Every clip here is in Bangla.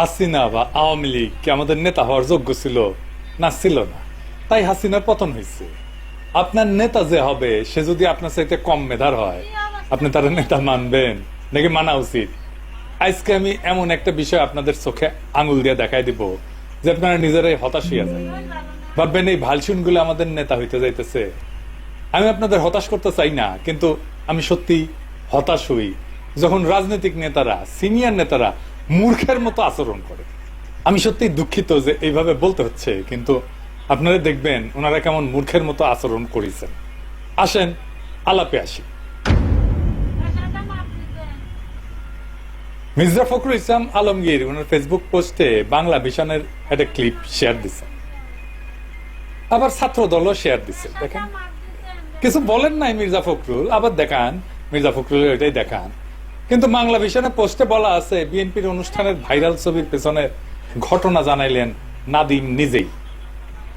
হাসিনা বা আওয়ামী লীগ কি আমাদের নেতা হওয়ার যোগ্য ছিল? না ছিল না। তাই হাসিনার পতন হয়েছে। আপনার নেতা যে হবে, সে যদি আপনার সাথে কম মেধার হয়, আপনি তার নেতা মানবেন। নাকি মানা উচিত? আজকে আমি এমন একটা বিষয় আপনাদের চোখে আঙুল দিয়ে দেখাই দিব, যে আপনারা নিজেরাই হতাশ হইয়া যায় ভাববেন এই ভালসুনগুলো আমাদের নেতা হইতে যাইতেছে। আমি আপনাদের হতাশ করতে চাই না, কিন্তু আমি সত্যি হতাশ হই। যখন রাজনৈতিক নেতারা সিনিয়র নেতারা মূর্খের মতো আচরণ করে। আমি সত্যি দুঃখিত যে এইভাবে বলতে হচ্ছে, কিন্তু আপনারা দেখবেন ওনারা কেমন মূর্খের মতো আচরণ করেছেন। আসেন, আলাপে আসি। মির্জা ফখরুল ইসলাম আলমগীর ওনার ফেসবুক পোস্টে বাংলা ভিশনের একটা ক্লিপ শেয়ার দিছে। আবার ছাত্র দলও শেয়ার দিছে, দেখেন। কিছু বলেন নাই মির্জা ফখরুল, আবার দেখান। মির্জা ফখরুল এটাই দেখান। কিন্তু বাংলা ভিশনে পোস্টে বলা আছে, বিএনপির অনুষ্ঠানের ভাইরাল ছবির পেছনে ঘটনা জানাইলেন নাদিম নিজেই।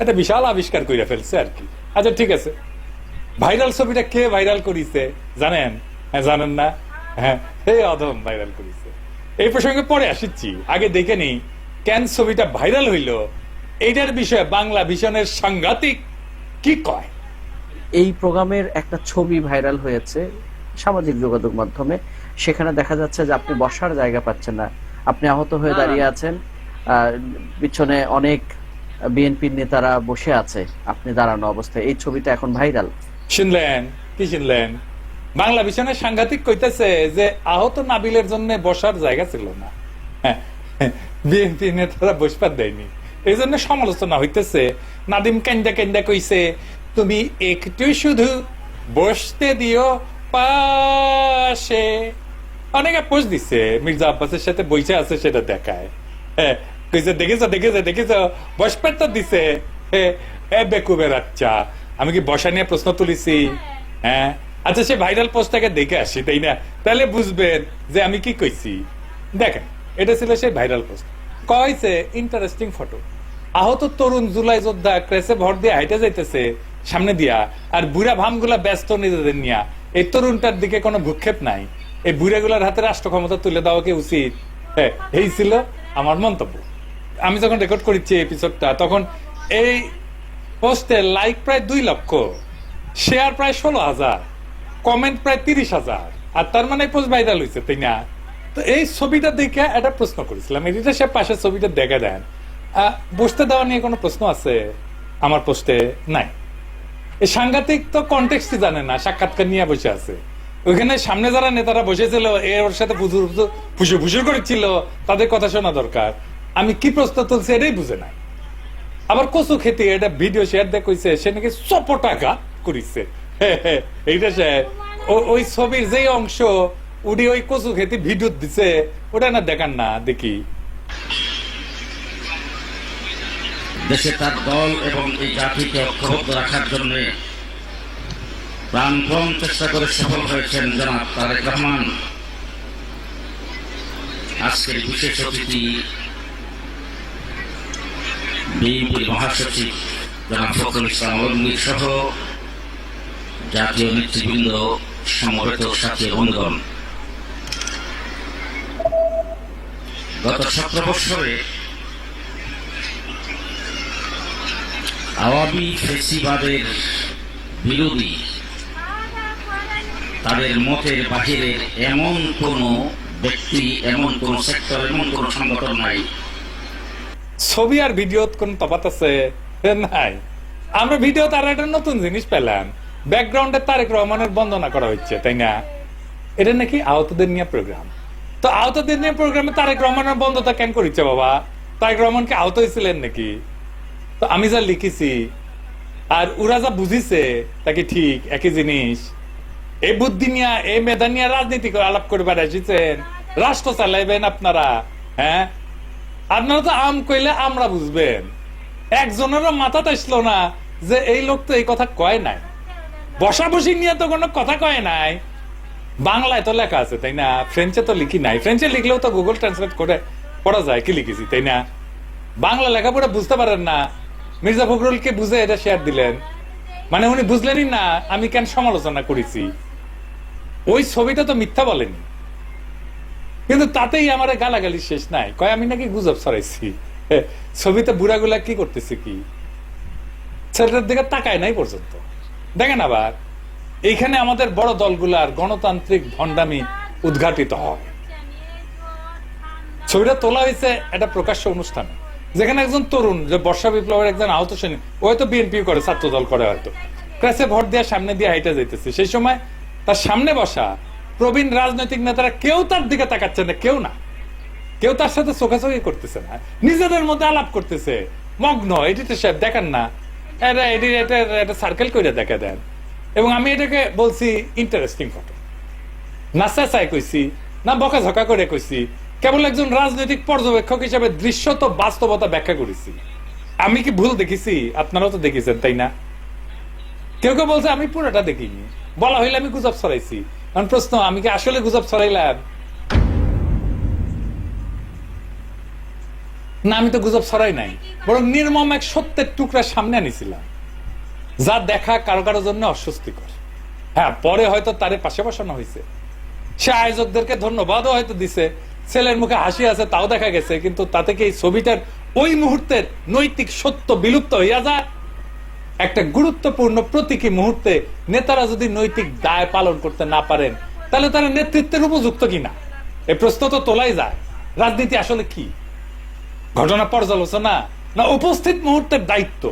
এটা বিশাল আবিষ্কার করে ফেলছে আর কি। আচ্ছা ঠিক আছে। ভাইরাল ছবিটা কে ভাইরাল করিছে, জানেন? হ্যাঁ জানেন না? হ্যাঁ হে অধম ভাইরাল করিছে। এই প্রসঙ্গে পরে আসিচ্ছি। আগে দেখে নি কেন ছবিটা ভাইরাল হইল? এইটার বিষয়ে বাংলা ভিশনের সাংঘাতিক কি কয়? এই প্রোগ্রামের একটা ছবি ভাইরাল হয়েছে সামাজিক যোগাযোগ মাধ্যমে সেখানে দেখা যাচ্ছে যে আপনি বসার জায়গা পাচ্ছেন না। আপনি আহত হয়ে দাঁড়িয়ে আছেন পিছনে অনেক বিএনপির নেতারা বসে আছে আপনি দাঁড়ানো অবস্থায়। এই ছবিটা এখন ভাইরাল। শুনলেন? কি শুনলেন? বাংলা ভিশনের সাংঘাতিক কইতেছে যে আহত নাবিলের জন্য বসার জায়গা ছিল না। হ্যাঁ, বিএনপি নেতারা বসবার দেয়নি। এই জন্য সমালোচনা হইতেছে। নাদিম কেন্দা কেন্দা কইছে তুমি একটু শুধু বসতে দিও পাশে। অনেকে পোস্ট দিছে মির্জা আব্বাসের সাথে বইসে আছে সেটা দেখায়। হ্যাঁ কইছে দেখেছ দেখেছ দেখেছ বসবার তো দিছে। এ বেকুবের আচ্ছা আমি কি বসা নিয়ে প্রশ্ন তুলিছি? হ্যাঁ। আচ্ছা সে ভাইরাল পোস্টটাকে দেখে আসি তাই না? তাহলে বুঝবেন যে আমি কি কইছি। দেখেন এটা ছিল সেই ভাইরাল পোস্ট কয়েছে ইন্টারেস্টিং ফটো আহত তরুণ জুলাই যোদ্ধা ক্রেসে ভর দিয়ে হাইটে যাইতেছে। সামনে দিয়া। আর বুড়া ভামগুলা ব্যস্ত নিজেদের নিয়া। এই তরুণটার দিকে কোনো ভূক্ষেপ নাই। এই বুড়াগুলার হাতে রাষ্ট্র ক্ষমতা তুলে দেওয়া কি উচিত? এই ছিল আমার মন্তব্য। আমি যখন রেকর্ড করেছি এপিসোডটা তখন এই পোস্টে লাইক প্রায় দুই লক্ষ শেয়ার প্রায় ষোলো হাজার কমেন্ট প্রায় তিরিশ হাজার। আর তার মানে পোস্ট ভাইরাল হয়েছে তাই না? তো এই ছবিটা দেখে একটা প্রশ্ন করেছিলাম। এটা সে পাশের ছবিটা দেখে দেন। বসতে দেওয়া নিয়ে কোনো প্রশ্ন আছে? আমার পোস্টে নাই। সাংঘাতিক তো কন্টেক্সটই জানে না, সাক্ষাৎকার নিয়ে বসে আছে। ওইখানে সামনে যারা নেতারা বসেছিল, এ ওর সাথে ফুজুর ফুসুর ফুসুর করেছিল তাদের কথা শোনা দরকার। আমি কি প্রশ্ন তুলছি এটাই বুঝে নাই। আবার কচু খেতে এটা ভিডিও শেয়ার কইছে, সে নাকি সপ টাকা করিছে। এইটা সে। ওই ছবির যে অংশ উডি ওই কচু খেতে ভিডিও দিছে, ওটা না দেখান না, দেখি। দেশে তার দল এবং এই জাতিকে ঐক্যবদ্ধ রাখার জন্য প্রাণপণ চেষ্টা করে সফল হয়েছেন জনাব তারেক রহমান। আজকের বিশেষ অতিথি বিএনপির মহাসচিব জনাব ফখরুল ইসলাম আলমগীর সহ জাতীয় নেতৃবৃন্দ, সমবেত সাথী বন্ধুগণ। গত সতেরো বৎসরে আওয়ামী ফেসিবাদের বিরোধী। তাদের মতের বাহিরের এমন কোন ব্যক্তি, এমন কোন সেক্টর, এমন কোন সংগঠন নাই। ছবি আর ভিডিওত কোন তফাত আছে? নাই। আমরা ভিডিও তার একটা নতুন জিনিস পেলাম। ব্যাকগ্রাউন্ডে তারেক রহমানের বন্দনা করা হচ্ছে, তাই না? এটা নাকি আহতদের নিয়ে প্রোগ্রাম তো আহতদের নিয়ে প্রোগ্রামে তারেক রহমানের বন্ধতা কেন করিচ্ছে বাবা? তারেক রহমান কি আহত হয়েছিলেন নাকি? তো আমি যা লিখেছি আর ওরা যা বুঝিছে তাকে ঠিক? একই জিনিস। এই বুদ্ধি নিয়ে এই মেধা নিয়ে রাজনীতি করে আলাপ করে বেড়াইছেন রাষ্ট্র চালাইবেন আপনারা হ্যাঁ? আপনারা তো আম কইলে আমরা বুঝবেন। একজনেরও মাথা আসলো না যে এই লোক তো এই কথা কয় নাই। বসাবসি নিয়ে তো কোনো কথা কয় নাই। বাংলায় তো লেখা আছে, তাই না? ফ্রেঞ্চে তো লিখি নাই। ফ্রেঞ্চে লিখলেও তো গুগল ট্রান্সলেট করে, পড়া যায়। কি লিখেছি, তাই না? বাংলা লেখা লেখাপড়া বুঝতে পারেন না। মির্জা ফখরুলকে বুঝে এটা শেয়ার দিলেন। মানে উনি বুঝলেনই না, আমি কেন সমালোচনা করেছি? ওই ছবিটা তো মিথ্যা বলেনি। কিন্তু তাতেই আমার গালাগালি শেষ নাই। কয়, আমি নাকি গুজব ছড়াইছি? ছবিতে বুড়াগুলা কি করতেছে কি? ছেলেটার দিকে তাকায় নাই পর্যন্ত। দেখেন আবার, এইখানে আমাদের বড় দলগুলার গণতান্ত্রিক ভণ্ডামি উদ্ঘাটিত হয়। ছবিটা তোলা হয়েছে একটা প্রকাশ্য অনুষ্ঠানে। যেখানে একজন তরুণ, যে বর্ষা বিপ্লবের একজন আহত শ্রেণি ও হয়তো বিএনপি করে, ছাত্র দল করে হয়তো। ক্লাসে ভোট দেওয়ার সামনে দিয়ে হাইটা যাইতেছে। সেই সময় তার সামনে বসা প্রবীণ রাজনৈতিক নেতারা কেউ তার দিকে তাকাচ্ছে না, কেউ না। কেউ তার সাথে চোখাচোখি করতেছে না। নিজেদের মধ্যে আলাপ করতেছে। মগ্ন, এডিটর সাহেব, দেখেন না। এটা এটা এটা সার্কেল করে দেখা দেন। এবং আমি এটাকে বলছি ইন্টারেস্টিং ফটো না চেঁচাই কইছি, না বকা ঝকা করে কইছি। কেবল একজন রাজনৈতিক পর্যবেক্ষক হিসেবে দৃশ্যত বাস্তবতা ব্যাখ্যা করেছি। আমি কি ভুল দেখেছি? আপনারাও তো দেখেছেন, তাই না? কেউ কেউ বলছে, আমি পুরোটা দেখিনি। বলা হইলে আমি গুজব ছড়াইছি। কারণ প্রশ্ন, আমি কি আসলে গুজব ছড়াইলাম? না, আমি তো গুজব ছড়াই নাই। বরং নির্মম এক সত্যের টুকরা সামনে আনিছিলাম, যা দেখা কারও কারও জন্য অস্বস্তিকর। হ্যাঁ পরে হয়তো তারে পাশে বসানো হয়েছে সে আয়োজকদেরকে ধন্যবাদও হয়তো দিছে ছেলের মুখে হাসি আছে, তাও দেখা গেছে, কিন্তু তাতে কি ছবিটার ওই মুহূর্তের নৈতিক সত্য বিলুপ্ত হইয়া যায়? একটা গুরুত্বপূর্ণ প্রতীকী মুহূর্তে নেতারা যদি নৈতিক দায় পালন করতে না পারেন, তাহলে তারা নেতৃত্বের উপযুক্ত কিনা? এই প্রশ্ন তো তোলাই যায়। রাজনীতি আসলে কি? ঘটনা পর্যালোচনা না উপস্থিত মুহূর্তের দায়িত্ব?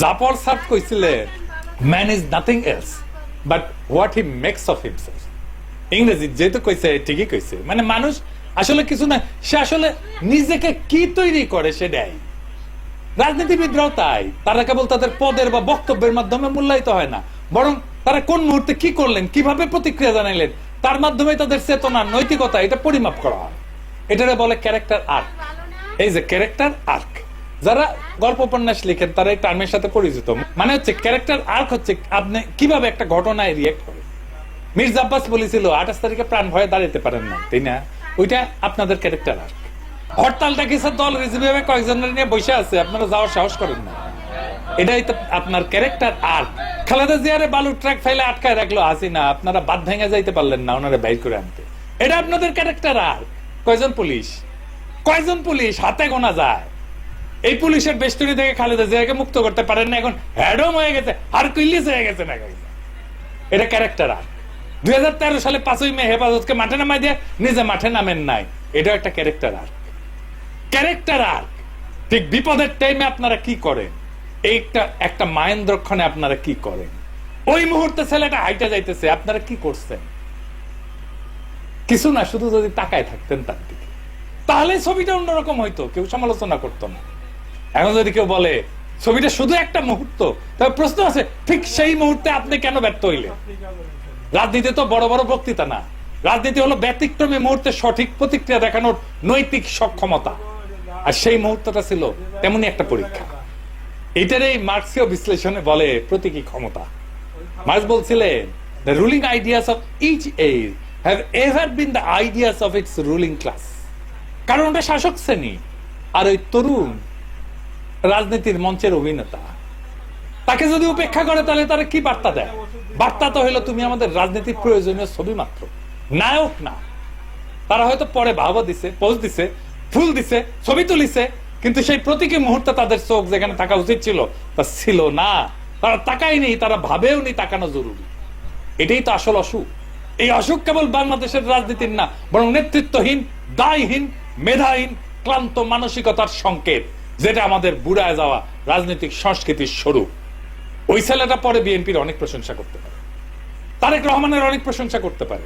জাপর Sartre কইছিলেন man is nothing else but what he makes of himself ইংরেজি যেহেতু কইছে, ঠিকই কইছে। মানে মানুষ আসলে কিছু না, সে আসলে নিজেকে কি তৈরি করে সেটাই রাজনীতিবিদরাও তাই। তারা কেবল তাদের পদের বা বক্তব্যের মাধ্যমে মূল্যায়িত হয় না। বরং তারা কোন মুহূর্তে কি করলেন, কীভাবে প্রতিক্রিয়া জানাইলেন, তার মাধ্যমে তাদের চেতনা, নৈতিকতা, এটা পরিমাপ করা হয়। এটারে বলে ক্যারেক্টার আর্ক এই যে ক্যারেক্টার আর্ক যারা গল্প উপন্যাস লিখেন, তারা এই টার্মের সাথে পরিচিত। মানে হচ্ছে ক্যারেক্টার আর্ক হচ্ছে আপনি কীভাবে একটা ঘটনায় রিয়েক্ট করে মির্জা আব্বাস বলেছিল, আঠাশ তারিখে প্রাণ ভয়ে দাঁড়াতে পারেন না, তাই না? ওইটা আপনাদের ক্যারেক্টার আর্ক হরতালটা কিছু দল রিজিভাবে কয়েকজনের নিয়ে বসে আছে, আপনারা যাওয়ার সাহস করেন না। এটাই তো আপনার ক্যারেক্টার আর্ক খালেদা জিয়ারে বালুর ট্রাক ফেলে আটকায় রাখল হাসিনা, আপনারা বাদ ভেঙে যাইতে পারলেন না ওনারা বাইর করে আনতে। এটা আপনাদের ক্যারেক্টার আর্ক কয়জন পুলিশ? কয়জন পুলিশ? হাতে গোনা যায়। এই পুলিশের বেষ্টনী থেকে খালেদা জিয়াকে মুক্ত করতে পারেন না, এখন হ্যাডম হয়ে গেছে আর কুইলিস হয়ে গেছে না এটা ক্যারেক্টার আর দুই সালে পাঁচই মে হেফাজতকে মাঠে নামাই দিয়ে, নিজে মাঠে নামেন নাই। এটা একটা ক্যারেক্টার আর ক্যারেক্টার আর ঠিক বিপদের টাইমে আপনারা কি করেন? এইটা একটা মায়েন্দ্রক্ষণে আপনারা কি করেন? ওই মুহূর্তে ছেলেটা হাইটা যাইতেছে, আপনারা কি করছেন? কিছু না, শুধু যদি তাকায় থাকতেন তার দিকে। তাহলে ছবিটা অন্যরকম হইতো, কেউ সমালোচনা করতো না। এখন যদি কেউ বলে, ছবিটা শুধু একটা মুহূর্ত? তবে প্রশ্ন আছে, ঠিক সেই মুহূর্তে আপনি কেন ব্যর্থ হইলেন? রাজনীতি তো বড় বড় বক্তৃতা না। রাজনীতি হলো ব্যতিক্রমী মুহূর্তে সঠিক প্রতিক্রিয়া দেখানোর নৈতিক সক্ষমতা। আর সেই মুহূর্তটা ছিল তেমনি একটা পরীক্ষা। এটার এই মার্কসীয় বিশ্লেষণে বলে প্রতীকী ক্ষমতা। মার্কস বলছিলেন the ruling ideas of each age have ever been the ideas of its ruling class কারণ ওটা শাসক শ্রেণি আর ওই তরুণ রাজনীতির মঞ্চের অভিনেতা। তাকে যদি উপেক্ষা করে তাহলে তারা কি বার্তা দেয়? বার্তা তো হলো তুমি আমাদের রাজনীতির প্রয়োজনীয় ছবি মাত্র। নায়ক না। তারা হয়তো পরে ভাবা দিছে পোজ দিছে, ফুল দিছে, ছবি তুলিছে, কিন্তু সেই প্রতীকী মুহূর্তে তাদের চোখ যেখানে থাকা উচিত ছিল, তা ছিল না। তারা তাকায়নি, তারা ভাবেও নি তাকানো জরুরি। এটাই তো আসল অসুখ। এই অসুখ কেবল বাংলাদেশের রাজনীতির না, বরং নেতৃত্বহীন, দায়হীন, মেধাহীন, ক্লান্ত মানসিকতার সংকেত, যেটা আমাদের বুড়ায় যাওয়া রাজনৈতিক সংস্কৃতির স্বরূপ। ওই ছেলেটা পরে বিএনপির অনেক প্রশংসা করতে পারে। তারেক রহমানের অনেক প্রশংসা করতে পারে।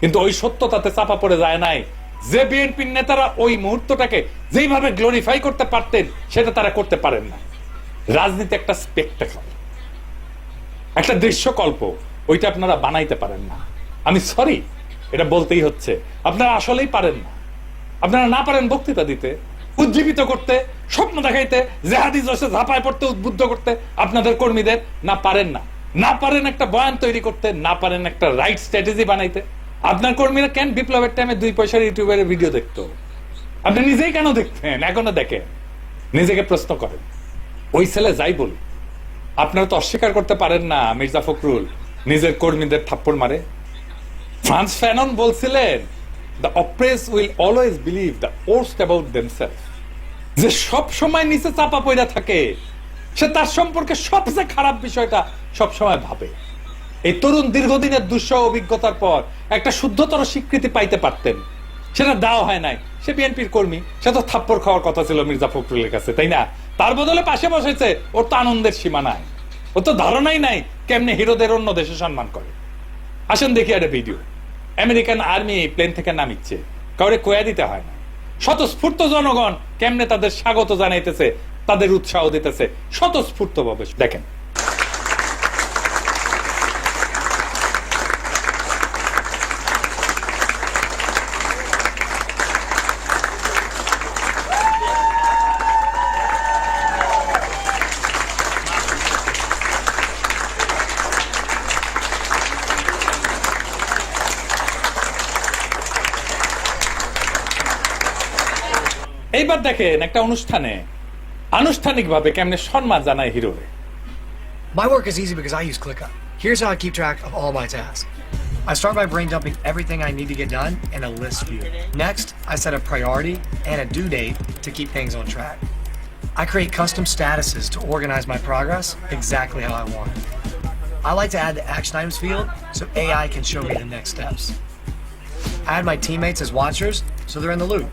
কিন্তু ওই সত্য তাতে চাপা পড়ে যায় নাই যে বিএনপির নেতারা ওই মুহূর্তটাকে যেইভাবে গ্লোরিফাই করতে পারতেন, সেটা তারা করতে পারেন না। রাজনীতি একটা স্পেকটাকল একটা দৃশ্যকল্প, ওইটা আপনারা বানাইতে পারেন না। আমি সরি এটা বলতেই হচ্ছে। আপনারা আসলেই পারেন না। আপনারা না পারেন বক্তৃতা দিতে। উজ্জীবিত করতে, স্বপ্ন দেখাইতে, জেহাদি জোশে ঝাঁপায় পড়তে, উদ্বুদ্ধ করতে আপনাদের কর্মীদের না পারেন না। না পারেন একটা বয়ান তৈরি করতে, না পারেন একটা রাইট স্ট্র্যাটেজি বানাইতে। আপনার কর্মীরা কেন বিপ্লবের টাইমে দুই পয়সার ইউটিউবের ভিডিও দেখতো? আপনি নিজেই কেন দেখতেন? এখনও দেখেন। নিজেকে প্রশ্ন করেন। ওই ছেলে যাই বলুন আপনারা তো অস্বীকার করতে পারেন না, মির্জা ফখরুল। নিজের কর্মীদের থাপ্পড় মারে। ফ্রান্স ফ্যানন বলছিলেন the oppressed will always believe the worst about themselves যে সব সময় নিচে চাপা পড়া থাকে, সে তার সম্পর্কে সবচেয়ে খারাপ বিষয়টা সব সময় ভাবে। এই তরুণ দীর্ঘদিনের দুঃসহ অভিজ্ঞতার পর একটা শুদ্ধতর স্বীকৃতি পাইতে পারতেন। সেটা দেওয়া হয় নাই। সে বিএনপির কর্মী, সে তো থাপ্পড় খাওয়ার কথা ছিল মির্জা ফখরুলের কাছে, তাই না? তার বদলে পাশে বসেছে, ওর তো আনন্দের সীমা নাই। ওর তো ধারণাই নাই কেমনে হিরোদের অন্য দেশে সম্মান করে। আসেন দেখি একটা ভিডিও। আমেরিকান আর্মি প্লেন থেকে নামিচ্ছে। কাউরে কোয়া দিতে হয় না। স্বতঃস্ফূর্ত জনগণ কেমনে তাদের স্বাগত জানাইতেছে, তাদের উৎসাহ দিতেছে স্বতঃস্ফূর্ত ভাবে দেখেন এইবার দেখেন একটা অনুষ্ঠানে আনুষ্ঠানিকভাবে কেমনে সম্মান জানায় হিরোরে My work is easy because I use ClickUp. Here's how I keep track of all my tasks. I start by brain dumping everything I need to get done in a list view. Next, I set a priority and a due date to keep things on track. I create custom statuses to organize my progress exactly how I want. I like to add the action items field so AI can show me the next steps. I add my teammates as watchers so they're in the loop.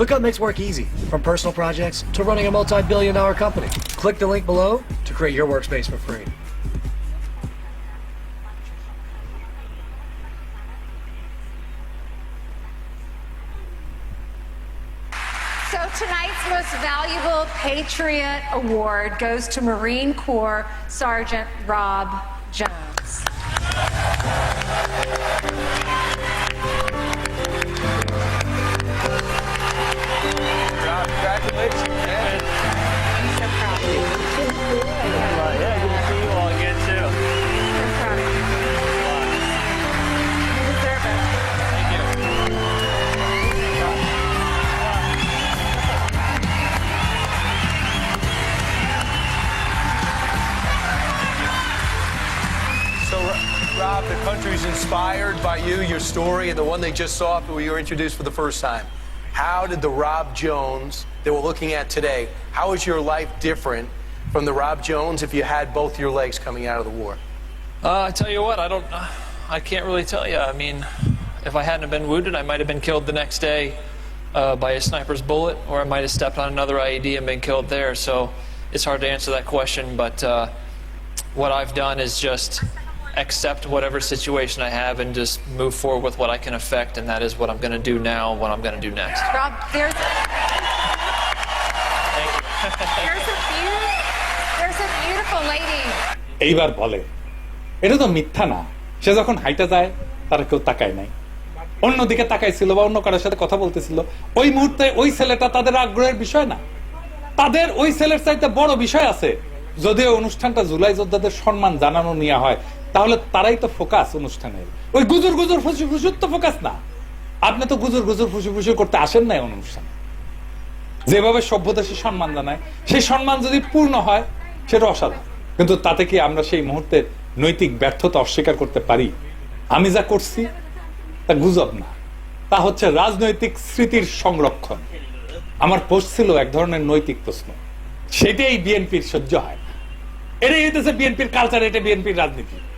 ClickUp makes work easy, from personal projects to running a multi billion dollar company. Click the link below to create your workspace for free. So tonight's most valuable Patriot Award goes to Marine Corps Sergeant Rob Jones. Story, and the one they just saw where you were introduced for the first time. How did the Rob Jones that we're looking at today, how is your life different from the Rob Jones if you had both your legs coming out of the war? Uh, I tell you what, I don't, I can't really tell you. I mean, if I hadn't been wounded, I might have been killed the next day uh, by a sniper's bullet, or I might have stepped on another IED and been killed there. So it's hard to answer that question. But uh, what I've done is just accept whatever situation I have and just move forward with what I can affect, and that is what I'm going to do now, what I'm going to do next. Rob, there's Thank you. there's a beautiful there's a beautiful lady এইবার বলে এটা তো মিথ্যা না সে যখন হাইটা যায় তারা কেউ তাকায় নাই অন্যদিকে তাকাইছিল বা অন্য কারোর সাথে কথা বলতেছিল ওই মুহূর্তে ওই ছেলেটা তাদের আগ্রহের বিষয় না তাদের ওই ছেলের চাইতে বড় বিষয় আছে যদি ওই অনুষ্ঠানটা জুলাই যোদ্ধাদের সম্মান জানানো নেওয়া হয় তাহলে তারাই তো ফোকাস অনুষ্ঠানের। ওই গুজুর গুজুর ফুসু ফুসুর তো ফোকাস না। আপনি তো গুজুর গুজুর ফুসু ফুসু করতে আসেন নাই অনুষ্ঠানে। যেভাবে সভ্যতা সে সম্মান জানায়, সেই সম্মান যদি পূর্ণ হয়, সেটা অসাধারণ। কিন্তু তাতে কি আমরা সেই মুহূর্তে নৈতিক ব্যর্থতা অস্বীকার করতে পারি? আমি যা করছি, তা গুজব না। তা হচ্ছে রাজনৈতিক স্মৃতির সংরক্ষণ। আমার পোস্ট ছিল এক ধরনের নৈতিক প্রশ্ন। সেটাই বিএনপির সহ্য হয় না। এটাই হইতেছে বিএনপির কালচার এটা বিএনপির রাজনীতি।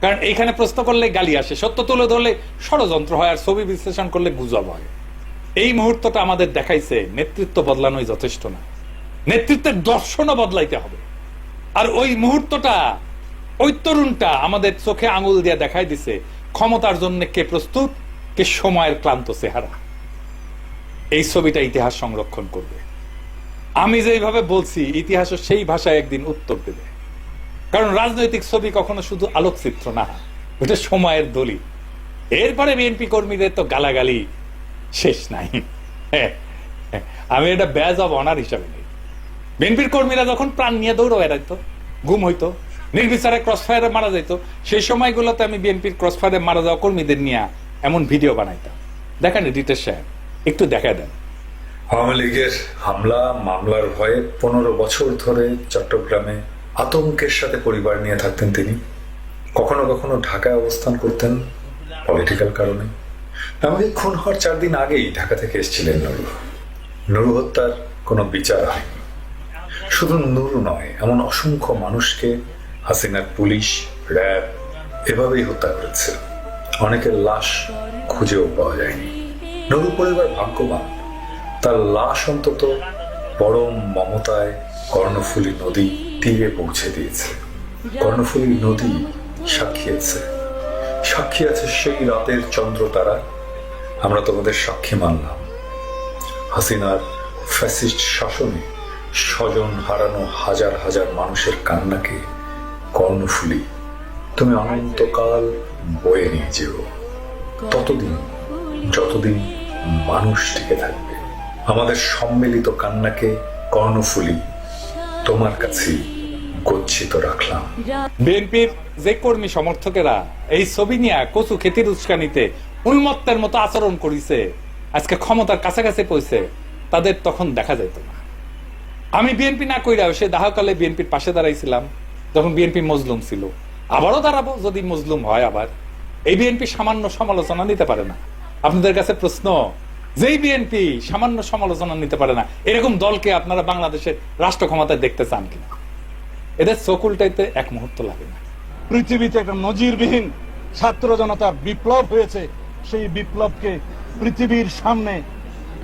কারণ এইখানে প্রশ্ন করলে গালি আসে, সত্য তুলে ধরলে ষড়যন্ত্র হয় আর ছবি বিশ্লেষণ করলে গুজব হয়। এই মুহূর্তটা আমাদের দেখাইছে, নেতৃত্ব বদলানোই যথেষ্ট না। নেতৃত্বের দর্শনও বদলাইতে হবে। আর ওই মুহূর্তটা, ওই তরুণটা আমাদের চোখে আঙুল দিয়ে দেখাই দিছে, ক্ষমতার জন্য কে প্রস্তুত, কে সময়ের ক্লান্ত চেহারা। এই ছবিটা ইতিহাস সংরক্ষণ করবে। আমি যেইভাবে বলছি, ইতিহাসও সেই ভাষায় একদিন উত্তর দেবে। কারণ রাজনৈতিক ছবি কখনো শুধু আলোকচিত্র না, ওটা সময়ের দলিল এরপরে বিএনপি কর্মীদের তো গালাগালি শেষ নাই। আমি এটা ব্যাজ অব অনার হিসাবে নেই। বিএনপির কর্মীরা যখন প্রাণ নিয়ে দৌড় বেড়াইতো গুম হইতো, নির্বিচারে ক্রস ফায়ারে মারা যাইতো। সেই সময়গুলোতে আমি বিএনপির ক্রস ফায়ারে মারা যাওয়া কর্মীদের নিয়ে এমন ভিডিও বানাইতাম। দেখেন এডিটর সাহেব, একটু দেখা দেন। আওয়ামী লীগের হামলা, মামলার ভয়ে পনেরো বছর ধরে চট্টগ্রামে আতঙ্কের সাথে পরিবার নিয়ে থাকতেন তিনি। কখনো কখনো ঢাকায় অবস্থান করতেন পলিটিক্যাল কারণে। এমনকি খুন হওয়ার চার দিন আগেই ঢাকা থেকে এসেছিলেন নুরু নুরু হত্যার কোনো বিচার হয়নি। শুধু নুরু নয়, এমন অসংখ্য মানুষকে হাসিনার পুলিশ, র্যাব এভাবেই হত্যা করেছে। অনেকের লাশ খুঁজেও পাওয়া যায়নি। নুরু পরিবার ভাগ্যবান। তার লাশ অন্তত পরম মমতায় কর্ণফুলী নদী তীরে পৌঁছে দিয়েছে। কর্ণফুলী নদী সাক্ষী আছে। সাক্ষী আছে সেই রাতের চন্দ্র তারা আমরা তোমাদের সাক্ষী মানলাম। হাসিনার ফ্যাসিস্ট শাসনে স্বজন হারানো হাজার হাজার মানুষের কান্নাকে কর্ণফুলি, তুমি অনন্তকাল বয়ে নিয়ে যেও। ততদিন, যতদিন মানুষ টিকে থাকবে। আমাদের সম্মিলিত কান্নাকে কর্ণফুলি তোমার কাছে গচ্ছিত রাখলাম। বিএনপির যে কর্মী সমর্থকেরা এই ছবি নিয়ে কচু খেতির উস্কানিতে উন্মত্তের মতো আচরণ করিছে, আজকে ক্ষমতার কাছাকাছি পৌঁছে তাদের তখন দেখা যেত না। আমি বিএনপি না কইরা সে দাহকালে বিএনপির পাশে দাঁড়াইছিলাম, যখন বিএনপি মজলুম ছিল। আবারও দাঁড়াবো যদি মজলুম হয় আবার। এই বিএনপি সামান্য সমালোচনা নিতে পারে না। আপনাদের কাছে প্রশ্ন যেই বিএনপি সামান্য সমালোচনা নিতে পারে না, এরকম দলকে আপনারা বাংলাদেশের রাষ্ট্র ক্ষমতায় দেখতে চান কিনা? এদের চোখ উল্টাইতে এক মুহূর্ত লাগে না। পৃথিবীতে একটা নজিরবিহীন ছাত্র জনতা বিপ্লব হয়েছে, সেই বিপ্লবকে পৃথিবীর সামনে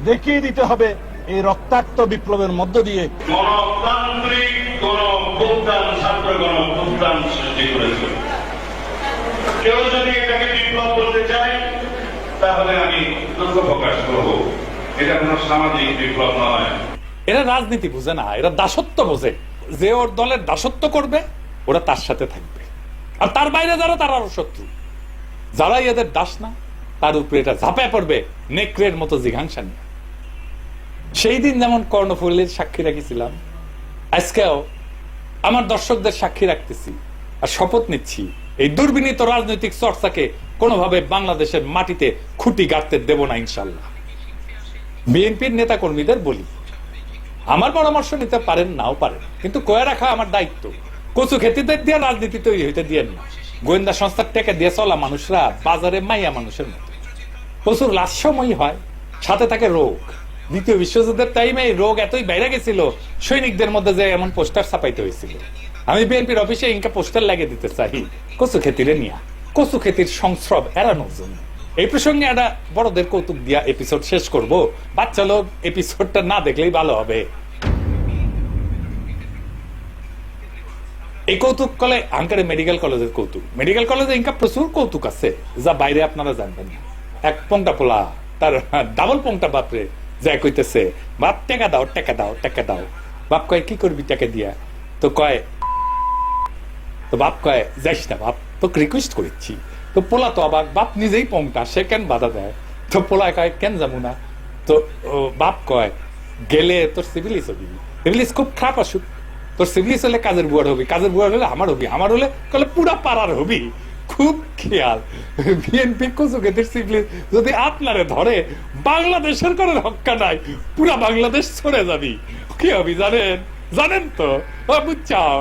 দেখিয়ে দিতে হবে এই রক্তাক্ত বিপ্লবের মধ্য দিয়ে। গণতান্ত্রিক কেউ যদি এটাকে বিপ্লব চায় তাহলে আমি দুঃখ প্রকাশ করব। এটা কোন সামাজিক বিপ্লব নয়। এরা রাজনীতি বুঝে না, এরা দাসত্ব বোঝে। যে ওর দলের দাসত্ব করবে, ওরা তার সাথে থাকবে। আর তার বাইরে যারা, তার আরও শত্রু। যারাই এদের দাস না, তার উপরে এটা ঝাঁপায় পড়বে নেকড়ের মতো জিঘাংসা নিয়ে। সেই দিন যেমন কর্ণফুলের সাক্ষী রাখিছিলাম, আজকেও আমার দর্শকদের সাক্ষী রাখতেছি আর শপথ নিচ্ছি এই দুর্বিনীত রাজনৈতিক চর্চাকে কোনোভাবে বাংলাদেশের মাটিতে খুঁটি গাড়তে দেব না, ইনশাল্লাহ। বিএনপির নেতা কর্মীদের বলি। আমার পরামর্শ নিতে পারেন, নাও পারেন। কিন্তু কয়ে রাখা আমার দায়িত্ব। কচু খেতিদের দিয়ে রাজনীতি তৈরি হইতে দিয়েন না। গোয়েন্দা সংস্থার টেকে দিয়ে চলা মানুষরা বাজারে মাইয়া মানুষের মতো। প্রচুর লাস্যময়ী হয়, সাথে থাকে রোগ। দ্বিতীয় বিশ্বযুদ্ধের টাইমে এই রোগ এতই বাইরে গেছিল, সৈনিকদের মধ্যে যে এমন পোস্টার ছাপাইতে হয়েছিল। আমি বিএনপির অফিসে ইনকা পোস্টার লাগিয়ে দিতে চাই, কচু খেতিরে নিয়া। কচু খেতির সংস্রব এড়ানোর জন্য এই প্রসঙ্গে একটা বড়দের কৌতুক দিয়া এপিসোড শেষ করব। বাচ্চা লোক এপিসোডটা না দেখলেই ভালো হবে। এই কৌতুক কলে আঙ্কারে মেডিকেল কলেজের কৌতুক। মেডিকেল কলেজে ইনকা প্রচুর কৌতুক আছে, যা বাইরে আপনারা জানবেন না। এক পংটা পোলা, তার ডাবল পংটা বাপরে, যা কইতেছে, বাপ, টেকা দাও টেকা দাও টেকা দাও। বাপ কয়, কি করবি টাকা দিয়া? তো কয়, তো বাপ কয়, যাইস না বাপ। তোকে রিকোয়েস্ট করেছি। তো পোলা তো আবার বাপ নিজেই পংটা সে কেন বাধা দেয়? তো পোলা কয়, কেন যাব না? তো বাপ কয়, গেলে তোর সিভিলিস হবি। সিভিলিস খুব খারাপ আসুক। তোর সিভিলিস হলে কাজের বুয়ার হবি, কাজের বুয়ার হলে আমার হবি, আমার হলে কলে পুরা পাড়ার হবি। খুব খেয়াল। বিএনপি কুচুকেদের সিভিলিস যদি আপনারে ধরে, বাংলাদেশের কোনো রক্ষা নাই, পুরা বাংলাদেশ ছড়ে যাবি। কি হবি জানেন? জানেন তো? বুঝছাও?